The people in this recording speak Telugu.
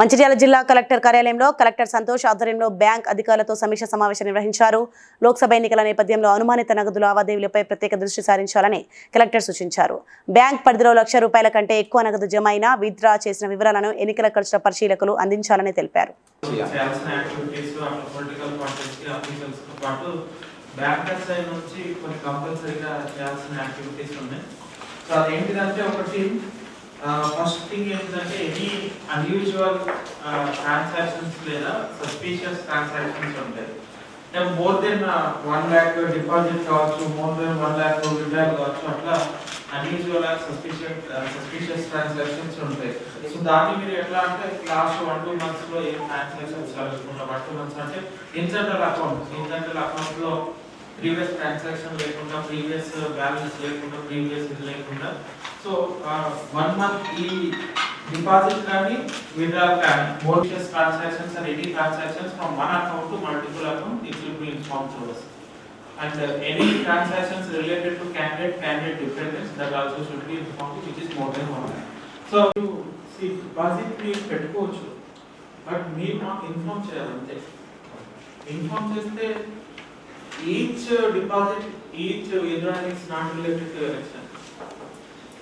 మంచిర్యాల జిల్లా కలెక్టర్ కార్యాలయంలో కలెక్టర్ సంతోష్ ఆధ్వర్యంలో బ్యాంక్ అధికారులతో సమీక్ష సమావేశం నిర్వహించారు లోక్సభ ఎన్నికల నేపథ్యంలో అనుమానిత నగదు లావాదేవీలపై ప్రత్యేక దృష్టి సారించాలని కలెక్టర్ సూచించారు బ్యాంక్ పరిధిలో లక్ష రూపాయల కంటే ఎక్కువ నగదు జమ అయినా విత్డ్రా చేసిన వివరాలను ఎన్నికల ఖర్చుల పరిశీలకులు అందించాలని తెలిపారు సో అదేంటిదంటే ఒకటి ఫస్ట్ థింగ్ ఏంటంటే ఎనీ అన్యూజువల్ ట్రాన్సాక్షన్స్ లేదా సస్పీషియస్ ట్రాన్సాక్షన్స్ ఉంటాయి అంటే more than one lakh deposit కావచ్చు more than one lakh withdraw కావచ్చు అట్లా అన్యూజువల్ సస్పీషియస్ సస్పీషియస్ ట్రాన్సాక్షన్స్ ఉంటాయి సో దాన్ని మీరు ఎట్లా అంటే లాస్ట్ వన్ టూ మంత్స్ లో ఏం ట్రాన్సాక్షన్స్ జరుగుతున్నా వన్ టూ మంత్స్ అంటే ఇన్సెంట్రల్ అకౌంట్ ఇన్సెంటల్ అకౌంట్ లో ప్రీవియస్ ట్రాన్సాక్షన్ లేకుండా ప్రీవియస్ బ్యాలెన్స్ uh, లేకుండా ప్రీవియస్ ఇది లేకుండా సో వన్ మంత్ ఈ డిపాజిట్ కానీ విత్డ్రాల్ కానీ మోడిషియస్ transactions and any transactions from one account to multiple account it will be inform to us and uh, any transactions related to candidate candidate dependence that also should be informed which is more than one so C deposit మీరు పెట్టుకోవచ్చు బట్ మీరు మాకు ఇన్ఫార్మ్ చేయాలి అంతే ఇన్ఫార్మ్ చేస్తే each deposit each in it's not related to election